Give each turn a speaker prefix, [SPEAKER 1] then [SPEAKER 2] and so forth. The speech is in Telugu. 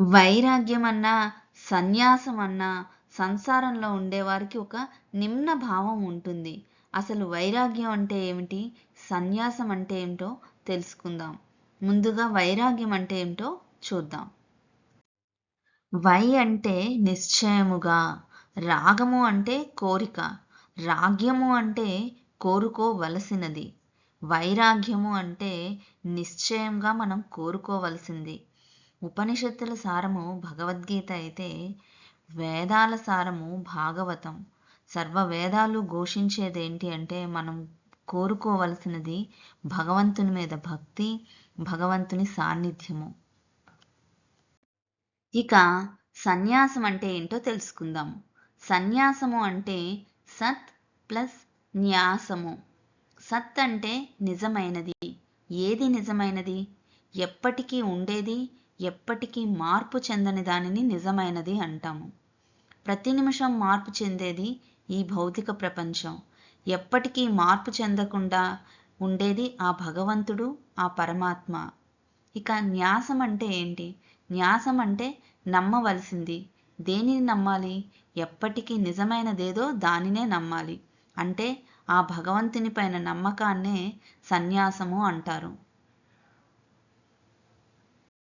[SPEAKER 1] వైరాగ్యం అన్నా సన్యాసం అన్నా సంసారంలో ఉండేవారికి ఒక నిమ్న భావం ఉంటుంది. అసలు వైరాగ్యం అంటే ఏమిటి? సన్యాసం అంటే ఏమిటో తెలుసుకుందాం. ముందుగా వైరాగ్యం అంటే ఏమిటో చూద్దాం. వై అంటే నిశ్చయముగా రాగము అంటే కోరిక రాగ్యము అంటే కోరుకోవలసినది. వైరాగ్యము అంటే నిశ్చయంగా మనం కోరుకోవలసింది. ఉపనిషత్తుల సారము భగవద్గీత అయితే వేదాల సారము భాగవతం. సర్వ వేదాలు ఘోషించేదేంటి అంటే మనం కోరుకోవలసినది భగవంతుని మీద భక్తి భగవంతుని సాన్నిధ్యము. ఇక సన్యాసం అంటే ఏంటో తెలుసుకుందాం. సన్యాసము అంటే సత్ ప్లస్ న్యాసము. సత్ అంటే నిజమైనది. ఏది నిజమైనది? ఎప్పటికీ ఉండేది ఎప్పటికీ మార్పు చెందని దానిని నిజమైనది అంటాము. ప్రతి నిమిషం మార్పు చెందేది ఈ భౌతిక ప్రపంచం. ఎప్పటికీ మార్పు చెందకుండా ఉండేది ఆ భగవంతుడు ఆ పరమాత్మ. ఇక న్యాసం అంటే ఏంటి? న్యాసం అంటే నమ్మవలసింది. దేనిని నమ్మాలి? ఎప్పటికీ నిజమైనదేదో దానినే నమ్మాలి. అంటే ఆ భగవంతుని పైన నమ్మకాన్నే సన్యాసము అంటారు.